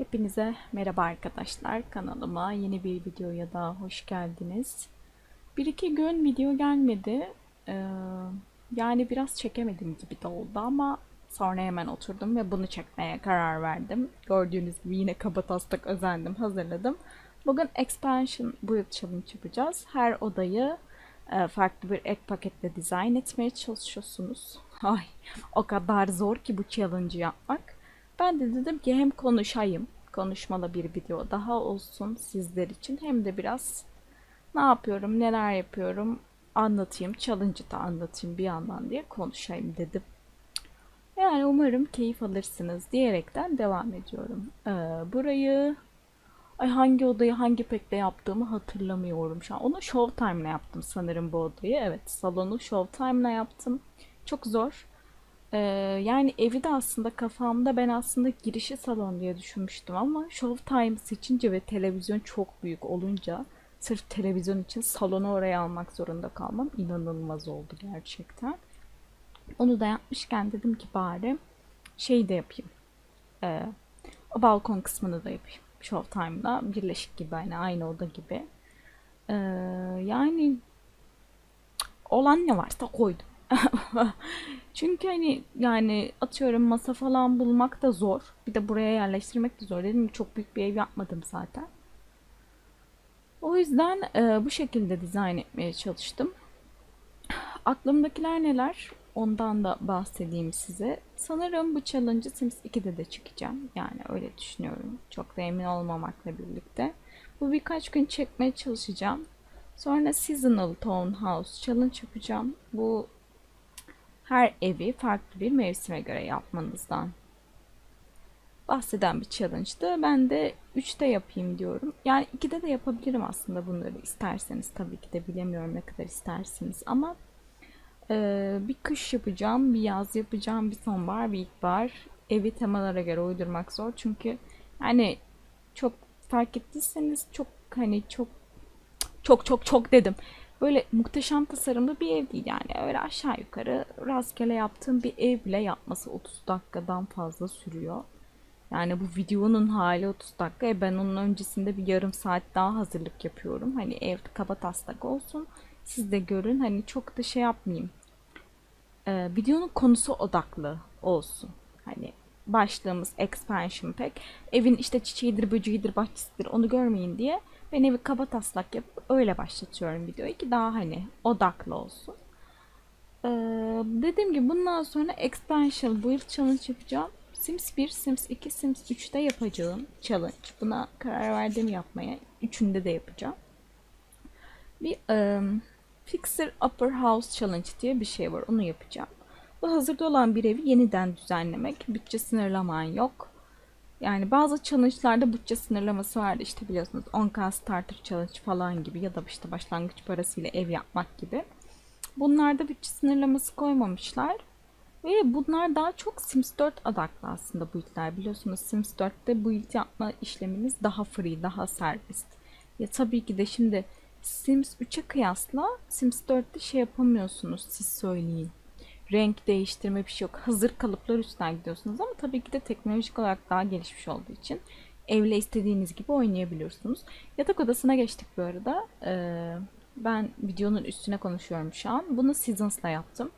Hepinize merhaba arkadaşlar. Kanalıma yeni bir videoya daha hoş geldiniz. Bir iki gün video gelmedi. Ee, yani biraz çekemedim gibi de oldu ama sonra hemen oturdum ve bunu çekmeye karar verdim. Gördüğünüz gibi yine kabataslak özendim, hazırladım. Bugün Expansion Build Challenge yapacağız. Her odayı e, farklı bir ek paketle dizayn etmeye çalışıyorsunuz. Ay, o kadar zor ki bu challenge'ı yapmak. Ben de dedim ki hem konuşayım, konuşmalı bir video daha olsun sizler için hem de biraz ne yapıyorum, neler yapıyorum anlatayım, challenge'ı da anlatayım bir yandan diye konuşayım dedim. Yani umarım keyif alırsınız diyerekten devam ediyorum. Ee, burayı ay hangi odayı hangi pekle yaptığımı hatırlamıyorum şu an. Onu Showtime'la yaptım sanırım bu odayı. Evet, salonu Showtime'la yaptım. Çok zor. Ee, yani evi de aslında kafamda ben aslında girişi salon diye düşünmüştüm ama Showtime seçince ve televizyon çok büyük olunca sırf televizyon için salonu oraya almak zorunda kalmam inanılmaz oldu gerçekten. Onu da yapmışken dedim ki bari şey de yapayım. Ee, o balkon kısmını da yapayım. Showtime'da birleşik gibi hani aynı oda gibi. Ee, yani olan ne varsa koydum. Çünkü hani yani atıyorum masa falan bulmak da zor. Bir de buraya yerleştirmek de zor. Dedim ki çok büyük bir ev yapmadım zaten. O yüzden e, bu şekilde dizayn etmeye çalıştım. Aklımdakiler neler? Ondan da bahsedeyim size. Sanırım bu challenge'ı Sims 2'de de çekeceğim. Yani öyle düşünüyorum. Çok da emin olmamakla birlikte. Bu birkaç gün çekmeye çalışacağım. Sonra Seasonal Townhouse Challenge yapacağım. Bu her evi farklı bir mevsime göre yapmanızdan bahseden bir challenge'dı. Ben de 3'te yapayım diyorum. Yani 2'de de yapabilirim aslında bunları isterseniz. Tabii ki de bilemiyorum ne kadar istersiniz ama e, bir kış yapacağım, bir yaz yapacağım, bir sonbahar, bir ilkbahar. Evi temalara göre uydurmak zor çünkü yani çok fark ettiyseniz çok hani çok çok çok çok dedim böyle muhteşem tasarımlı bir ev değil yani. Öyle aşağı yukarı rastgele yaptığım bir ev bile yapması 30 dakikadan fazla sürüyor. Yani bu videonun hali 30 dakika. E ben onun öncesinde bir yarım saat daha hazırlık yapıyorum. Hani ev kaba taslak olsun. Siz de görün. Hani çok da şey yapmayayım. Ee, videonun konusu odaklı olsun. Hani başlığımız expansion pack. Evin işte çiçeğidir, böceğidir, bahçesidir onu görmeyin diye ben evi kaba taslak yapıp öyle başlatıyorum videoyu ki daha hani odaklı olsun. Ee, dediğim gibi bundan sonra expansion build challenge yapacağım. Sims 1, Sims 2, Sims 3'te yapacağım challenge. Buna karar verdim yapmaya. Üçünde de yapacağım. Bir um, Fixer Upper House Challenge diye bir şey var. Onu yapacağım. Bu hazırda olan bir evi yeniden düzenlemek. Bütçe sınırlaman yok. Yani bazı challenge'larda bütçe sınırlaması vardı işte biliyorsunuz 10k starter challenge falan gibi ya da işte başlangıç parasıyla ev yapmak gibi. Bunlarda bütçe sınırlaması koymamışlar. Ve bunlar daha çok Sims 4 adaklı aslında build'ler. Biliyorsunuz Sims 4'te build yapma işleminiz daha free, daha serbest. Ya tabii ki de şimdi Sims 3'e kıyasla Sims 4'te şey yapamıyorsunuz siz söyleyin renk değiştirme bir şey yok. Hazır kalıplar üstünden gidiyorsunuz ama tabii ki de teknolojik olarak daha gelişmiş olduğu için evle istediğiniz gibi oynayabiliyorsunuz. Yatak odasına geçtik bu arada. Ee, ben videonun üstüne konuşuyorum şu an. Bunu Seasons'la yaptım.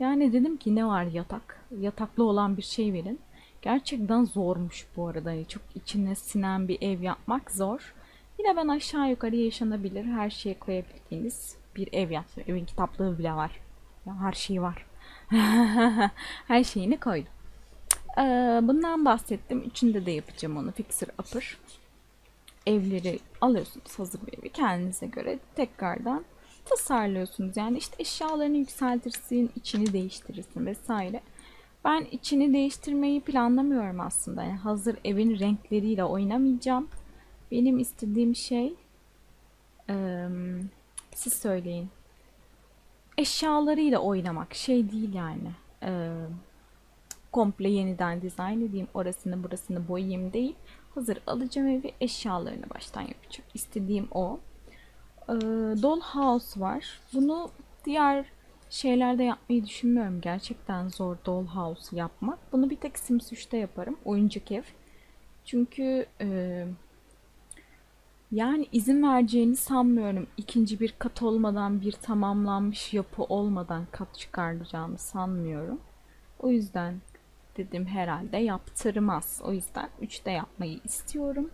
Yani dedim ki ne var yatak? Yataklı olan bir şey verin. Gerçekten zormuş bu arada. Çok içine sinen bir ev yapmak zor. Yine ben aşağı yukarı yaşanabilir her şeye koyabildiğiniz bir ev yaptım. Evin kitaplığı bile var. Ya her şey var. Her şeyini koydum. Ee, bundan bahsettim. Üçünde de yapacağım onu. Fixer Upper. Evleri alıyorsunuz hazır bir evi kendinize göre tekrardan tasarlıyorsunuz. Yani işte eşyalarını yükseltirsin, içini değiştirirsin vesaire. Ben içini değiştirmeyi planlamıyorum aslında. Yani hazır evin renkleriyle oynamayacağım. Benim istediğim şey ee, siz söyleyin eşyalarıyla oynamak şey değil yani. Ee, komple yeniden dizayn edeyim, orasını burasını boyayayım değil. Hazır alacağım evi eşyalarını baştan yapacağım. İstediğim o. Ee, Dollhouse var. Bunu diğer şeylerde yapmayı düşünmüyorum. Gerçekten zor Dollhouse yapmak. Bunu bir tek Sims 3'te yaparım. Oyuncak ev. Çünkü e, yani izin vereceğini sanmıyorum. İkinci bir kat olmadan, bir tamamlanmış yapı olmadan kat çıkaracağını sanmıyorum. O yüzden dedim herhalde yaptırmaz. O yüzden 3'te yapmayı istiyorum.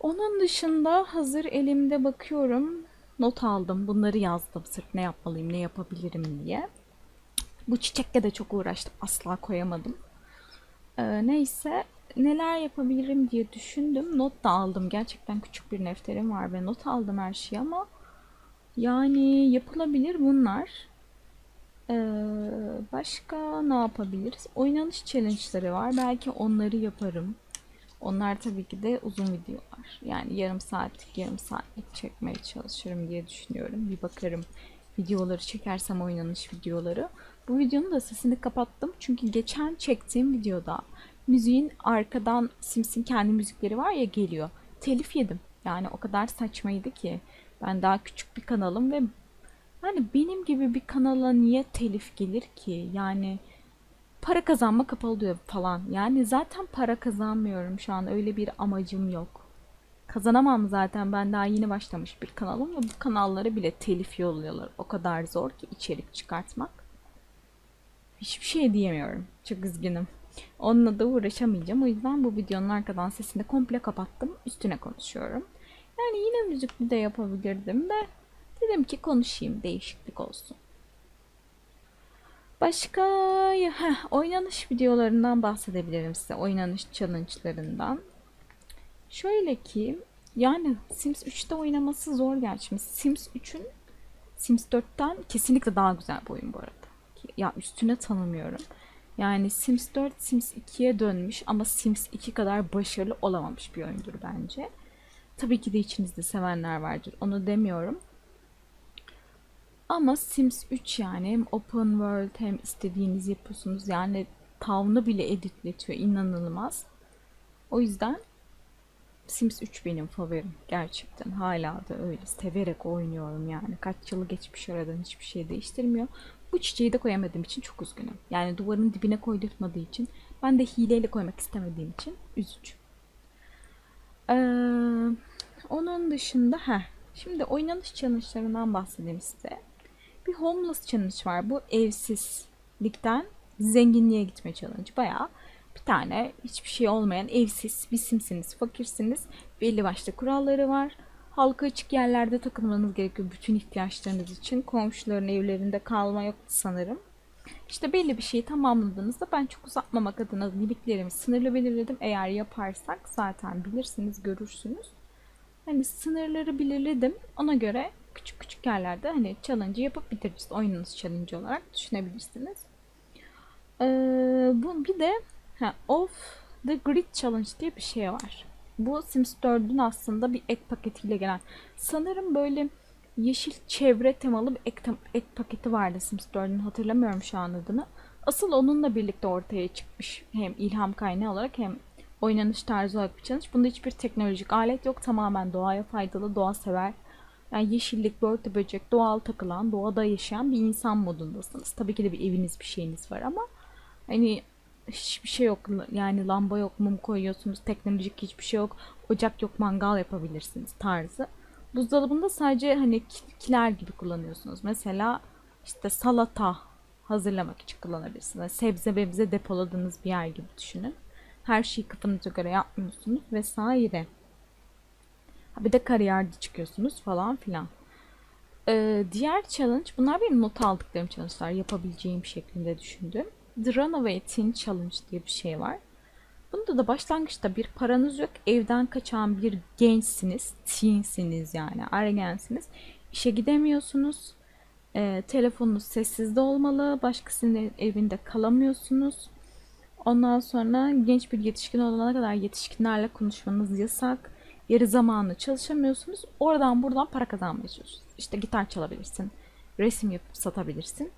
Onun dışında hazır elimde bakıyorum. Not aldım. Bunları yazdım. Sırf ne yapmalıyım, ne yapabilirim diye. Bu çiçekle de çok uğraştım. Asla koyamadım. Ee, neyse neler yapabilirim diye düşündüm. Not da aldım. Gerçekten küçük bir defterim var ve not aldım her şeyi ama yani yapılabilir bunlar. Ee, başka ne yapabiliriz? Oynanış challenge'ları var. Belki onları yaparım. Onlar tabii ki de uzun videolar. Yani yarım saatlik, yarım saatlik çekmeye çalışırım diye düşünüyorum. Bir bakarım videoları çekersem oynanış videoları. Bu videonun da sesini kapattım. Çünkü geçen çektiğim videoda müziğin arkadan Sims'in kendi müzikleri var ya geliyor. Telif yedim. Yani o kadar saçmaydı ki. Ben daha küçük bir kanalım ve yani benim gibi bir kanala niye telif gelir ki? Yani para kazanma kapalı diyor falan. Yani zaten para kazanmıyorum şu an. Öyle bir amacım yok. Kazanamam zaten. Ben daha yeni başlamış bir kanalım ve bu kanallara bile telif yolluyorlar. O kadar zor ki içerik çıkartmak. Hiçbir şey diyemiyorum. Çok üzgünüm. Onunla da uğraşamayacağım. O yüzden bu videonun arkadan sesini komple kapattım. Üstüne konuşuyorum. Yani yine müzikli de yapabilirdim de dedim ki konuşayım değişiklik olsun. Başka heh, oynanış videolarından bahsedebilirim size. Oynanış challenge'larından. Şöyle ki yani Sims 3'te oynaması zor gerçi. Sims 3'ün Sims 4'ten kesinlikle daha güzel bir oyun bu arada. Ya üstüne tanımıyorum. Yani Sims 4 Sims 2'ye dönmüş ama Sims 2 kadar başarılı olamamış bir oyundur bence. Tabii ki de içinizde sevenler vardır. Onu demiyorum. Ama Sims 3 yani hem open world hem istediğiniz yapıyorsunuz. Yani town'u bile editletiyor. inanılmaz. O yüzden Sims 3 benim favorim. Gerçekten hala da öyle. Severek oynuyorum yani. Kaç yılı geçmiş aradan hiçbir şey değiştirmiyor. Bu çiçeği de koyamadığım için çok üzgünüm. Yani duvarın dibine koydurtmadığı için. Ben de hileyle koymak istemediğim için üzücü. Ee, onun dışında ha Şimdi oynanış challenge'larından bahsedeyim size. Bir homeless challenge var. Bu evsizlikten zenginliğe gitme challenge. Bayağı bir tane hiçbir şey olmayan evsiz bir simsiniz, fakirsiniz. Belli başlı kuralları var. Halka açık yerlerde takılmanız gerekiyor bütün ihtiyaçlarınız için. Komşuların evlerinde kalma yok sanırım. İşte belli bir şeyi tamamladığınızda ben çok uzatmamak adına limitlerimi sınırlı belirledim. Eğer yaparsak zaten bilirsiniz, görürsünüz. Hani sınırları belirledim. Ona göre küçük küçük yerlerde hani challenge yapıp bitireceğiz. Oyununuz challenge olarak düşünebilirsiniz. Ee, bu bir de ha, off the grid challenge diye bir şey var. Bu Sims 4'ün aslında bir ek paketiyle gelen. Sanırım böyle yeşil çevre temalı bir ek, ek paketi vardı Sims 4'ün hatırlamıyorum şu an adını. Asıl onunla birlikte ortaya çıkmış hem ilham kaynağı olarak hem oynanış tarzı olarak bir challenge. Bunda hiçbir teknolojik alet yok. Tamamen doğaya faydalı, doğa sever. Yani yeşillik, börtü böcek, doğal takılan, doğada yaşayan bir insan modundasınız. Tabii ki de bir eviniz, bir şeyiniz var ama hani hiçbir şey yok. Yani lamba yok, mum koyuyorsunuz, teknolojik hiçbir şey yok. Ocak yok, mangal yapabilirsiniz tarzı. Buzdolabında sadece hani kiler gibi kullanıyorsunuz. Mesela işte salata hazırlamak için kullanabilirsiniz. Sebze mebze depoladığınız bir yer gibi düşünün. Her şeyi kafanıza göre yapmıyorsunuz vesaire. Bir de kariyerde çıkıyorsunuz falan filan. Ee, diğer challenge, bunlar benim not aldıklarım challenge'lar yapabileceğim şeklinde düşündüm. The Runaway Teen Challenge diye bir şey var. Bunda da başlangıçta bir paranız yok. Evden kaçan bir gençsiniz. Teensiniz yani. Ergensiniz. İşe gidemiyorsunuz. E, telefonunuz sessizde olmalı. Başkasının evinde kalamıyorsunuz. Ondan sonra genç bir yetişkin olana kadar yetişkinlerle konuşmanız yasak. Yarı zamanlı çalışamıyorsunuz. Oradan buradan para kazanmaya çalışıyorsunuz. İşte gitar çalabilirsin. Resim yapıp satabilirsin.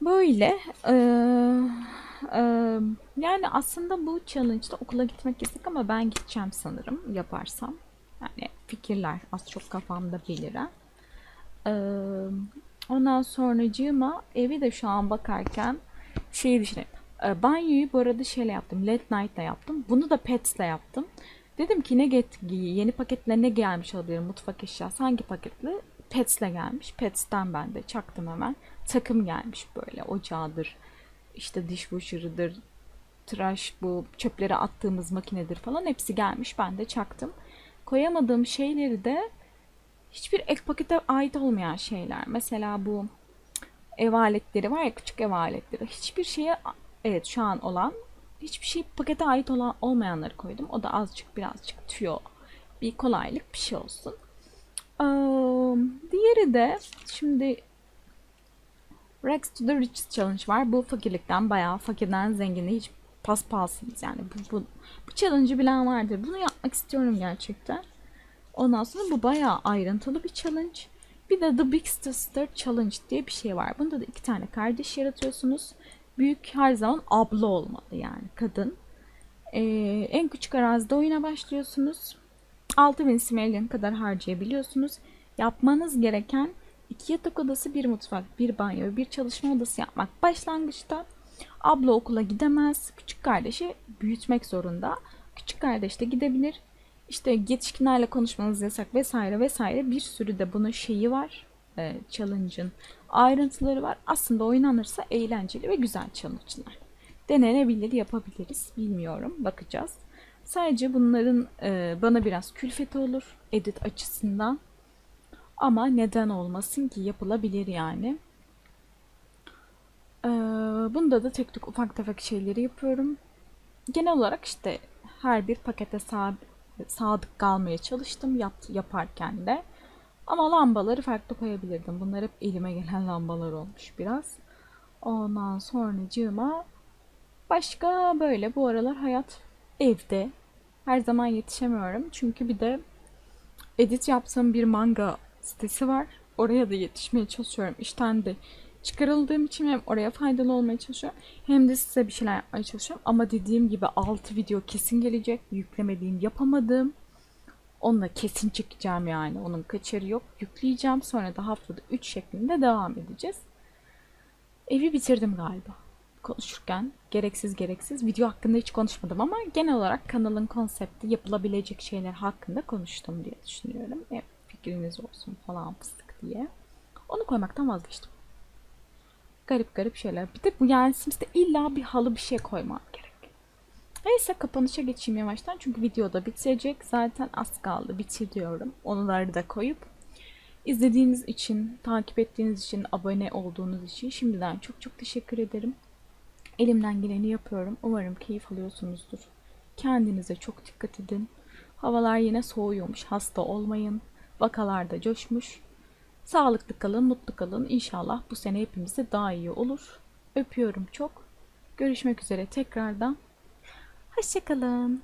Böyle. Ee, e, yani aslında bu challenge'da okula gitmek istek ama ben gideceğim sanırım yaparsam. Yani fikirler az çok kafamda beliren. Ee, ondan sonracığıma evi de şu an bakarken şeyi düşünüyorum. E, banyoyu bu arada şeyle yaptım. Late night'la yaptım. Bunu da Pets'le yaptım. Dedim ki ne get yeni paketle ne gelmiş olabilir mutfak eşyası hangi paketle? Pets'le gelmiş. Pets'ten ben de çaktım hemen. Takım gelmiş böyle ocağıdır. işte dishwasher'ıdır. Tıraş bu çöpleri attığımız makinedir falan hepsi gelmiş. Ben de çaktım. Koyamadığım şeyleri de hiçbir ek pakete ait olmayan şeyler. Mesela bu ev aletleri var ya küçük ev aletleri. Hiçbir şeye evet şu an olan hiçbir şey pakete ait olan olmayanları koydum. O da azıcık birazcık tüyo. Bir kolaylık bir şey olsun. Ee, diğeri de şimdi Rags to the Riches Challenge var. Bu fakirlikten bayağı fakirden zenginliğe hiç paspalsınız yani. Bu, bu, bu challenge'ı bilen vardır. Bunu yapmak istiyorum gerçekten. Ondan sonra bu bayağı ayrıntılı bir challenge. Bir de The Big Sister Challenge diye bir şey var. Bunda da iki tane kardeş yaratıyorsunuz. Büyük her zaman abla olmalı yani kadın. Ee, en küçük arazide oyuna başlıyorsunuz. 6000 simelin kadar harcayabiliyorsunuz. Yapmanız gereken iki yatak odası, bir mutfak, bir banyo, bir çalışma odası yapmak başlangıçta. Abla okula gidemez. Küçük kardeşi büyütmek zorunda. Küçük kardeş de gidebilir. İşte yetişkinlerle konuşmanız yasak vesaire vesaire bir sürü de bunun şeyi var. E, challenge'ın ayrıntıları var. Aslında oynanırsa eğlenceli ve güzel challenge'lar. Denenebilir, yapabiliriz. Bilmiyorum. Bakacağız. Sadece bunların e, bana biraz külfeti olur edit açısından. Ama neden olmasın ki yapılabilir yani. Ee, bunda da tek tük ufak tefek şeyleri yapıyorum. Genel olarak işte her bir pakete sa- sadık kalmaya çalıştım yap yaparken de. Ama lambaları farklı koyabilirdim. Bunlar hep elime gelen lambalar olmuş biraz. Ondan sonracığıma başka böyle bu aralar hayat evde. Her zaman yetişemiyorum. Çünkü bir de edit yaptığım bir manga sitesi var. Oraya da yetişmeye çalışıyorum. İşten de çıkarıldığım için hem oraya faydalı olmaya çalışıyorum hem de size bir şeyler yapmaya çalışıyorum. Ama dediğim gibi 6 video kesin gelecek. Yüklemediğim, yapamadığım. Onunla kesin çekeceğim yani. Onun kaçarı yok. Yükleyeceğim. Sonra da haftada 3 şeklinde devam edeceğiz. Evi bitirdim galiba. Konuşurken gereksiz gereksiz video hakkında hiç konuşmadım ama genel olarak kanalın konsepti yapılabilecek şeyler hakkında konuştum diye düşünüyorum. E, fikriniz olsun falan fıstık diye. Onu koymaktan vazgeçtim. Garip garip şeyler. Bir de bu yani Sims'te illa bir halı bir şey koymam gerek. Neyse kapanışa geçeyim yavaştan. Çünkü video da bitecek. Zaten az kaldı. Bitiriyorum. Onları da koyup izlediğiniz için, takip ettiğiniz için, abone olduğunuz için şimdiden çok çok teşekkür ederim. Elimden geleni yapıyorum. Umarım keyif alıyorsunuzdur. Kendinize çok dikkat edin. Havalar yine soğuyormuş. Hasta olmayın. Vakalar da coşmuş. Sağlıklı kalın, mutlu kalın. İnşallah bu sene hepimize daha iyi olur. Öpüyorum çok. Görüşmek üzere tekrardan. Hoşçakalın.